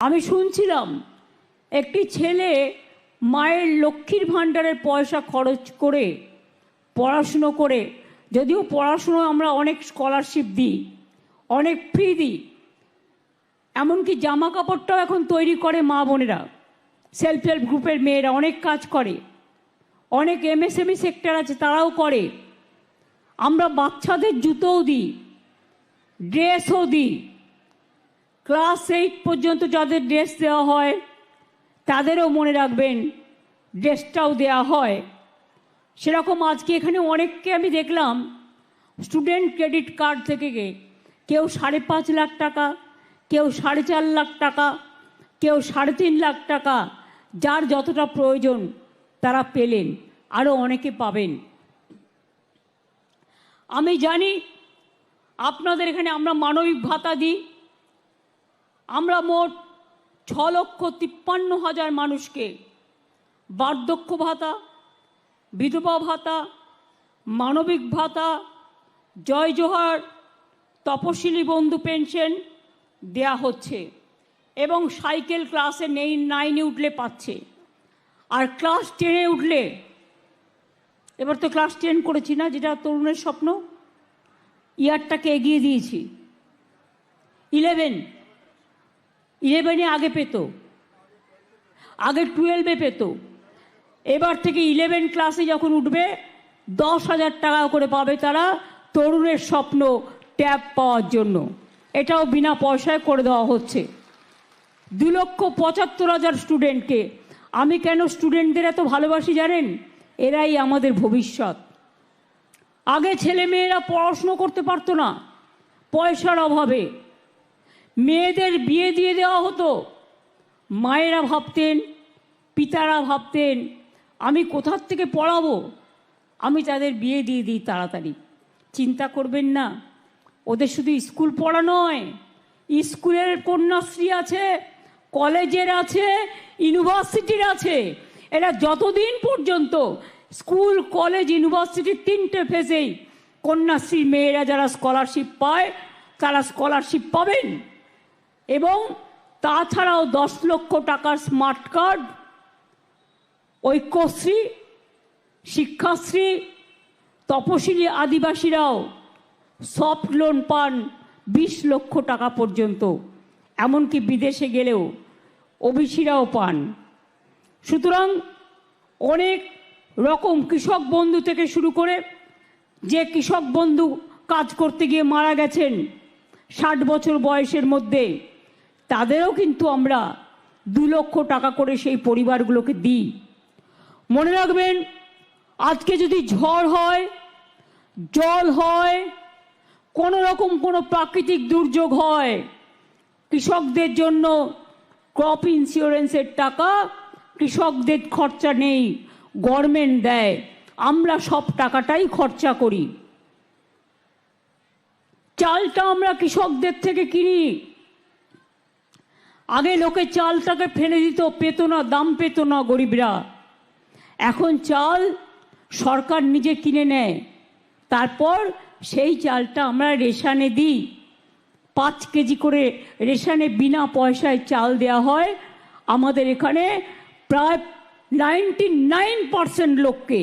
আমি শুনছিলাম একটি ছেলে মায়ের লক্ষ্মীর ভাণ্ডারের পয়সা খরচ করে পড়াশুনো করে, যদিও পড়াশুনো আমরা অনেক স্কলারশিপ দিই, অনেক ফ্রি দিই, এমনকি জামা কাপড়টাও এখন তৈরি করে মা বোনেরা সেলফ হেল্প গ্রুপের মেয়েরা অনেক কাজ করে, অনেক এমএসএমই সেক্টর আছে তারাও করে। আমরা বাচ্চাদের জুতোও দিই ড্রেসও দিই। ক্লাস এইট পর্যন্ত যাদের ড্রেস দেওয়া হয়, তাদেরও মনে রাখবেন ড্রেসটাও দেওয়া হয়। সেরকম আজকে এখানে অনেককে আমি দেখলাম স্টুডেন্ট ক্রেডিট কার্ড থেকে কেউ সাড়ে পাঁচ লাখ টাকা, কেউ সাড়ে চার লাখ টাকা, কেউ সাড়ে তিন লাখ টাকা, যার যতটা প্রয়োজন তারা পেলেন আরও অনেকে পাবেন। আমি জানি আপনাদের এখানে আমরা মানবিক ভাতা দিই আমরা মোট ছ লক্ষ তিপ্পান্ন হাজার মানুষকে বার্ধক্য ভাতা, বিধবা ভাতা, মানবিক ভাতা, জয় জোহার, তপশিলি বন্ধু পেনশন দেয়া হচ্ছে এবং সাইকেল ক্লাসে নেই, নাইনে উঠলে পাচ্ছে। আর ক্লাস টেনে উঠলে, এবার তো ক্লাস টেন করেছি না, যেটা তরুণের স্বপ্ন, ইয়ারটাকে এগিয়ে দিয়েছি। ইলেভেন ইলেভেনে আগে পেত। আগে টুয়েলভে পেত। এবার থেকে ইলেভেন ক্লাসে যখন উঠবে, দশ হাজার টাকা করে পাবে তারা তরুণের স্বপ্ন ট্যাব পাওয়ার জন্য। এটাও বিনা পয়সায় করে দেওয়া হচ্ছে। দু লক্ষ পঁচাত্তর হাজার স্টুডেন্টকে। আমি কেন স্টুডেন্টদের এত ভালোবাসি জানেন? এরাই আমাদের ভবিষ্যৎ। আগে ছেলে মেয়েরা পড়াশুনো করতে পারতো না। পয়সার অভাবে। মেয়েদের বিয়ে দিয়ে দেওয়া হতো। মায়েরা ভাবতেন, পিতারা ভাবতেন, আমি কোথার থেকে পড়াবো? আমি তাদের বিয়ে দিয়ে দিই তাড়াতাড়ি। চিন্তা করবেন না, ওদের শুধু স্কুল পড়া নয়, স্কুলের কন্যাশ্রী আছে, কলেজের আছে, ইউনিভার্সিটির আছে। এরা যতদিন পর্যন্ত স্কুল, কলেজ ইউনিভার্সিটির তিনটে ফেজেই কন্যাশ্রী মেয়েরা যারা স্কলারশিপ পায়, তারা স্কলারশিপ পাবেন। এবং তাছাড়াও দশ লক্ষ টাকার স্মার্ট কার্ড, ঐক্যশ্রী, শিক্ষাশ্রী, তপশিলি আদিবাসীরাও সফট লোন পান বিশ লক্ষ টাকা পর্যন্ত। এমনকি বিদেশে গেলেও ওবিসিরাও পান। সুতরাং অনেক রকম কৃষক বন্ধু থেকে শুরু করে যে কৃষক বন্ধু কাজ করতে গিয়ে মারা গেছেন ষাট বছর বয়সের মধ্যে তাদেরও কিন্তু আমরা দু লক্ষ টাকা করে সেই পরিবারগুলোকে দিই। মনে রাখবেন, আজকে যদি ঝড় হয়, জল হয়, কোনো রকম কোনো প্রাকৃতিক দুর্যোগ হয়, কৃষকদের জন্য ক্রপ ইন্স্যুরেন্সের টাকা কৃষকদের খরচা নেই, গভর্নমেন্ট দেয়। আমরা সব টাকাটাই খরচা করি। চালটা আমরা কৃষকদের থেকে কিনি। আগে লোকে চালটাকে ফেলে দিত, পেত না, দাম পেত না গরিবরা। এখন চাল সরকার নিজে কিনে নেয়। তারপর সেই চালটা আমরা রেশানে দিই। পাঁচ কেজি করে রেশানে বিনা পয়সায় চাল দেওয়া হয়। আমাদের এখানে প্রায় নাইনটি নাইন পার্সেন্ট লোককে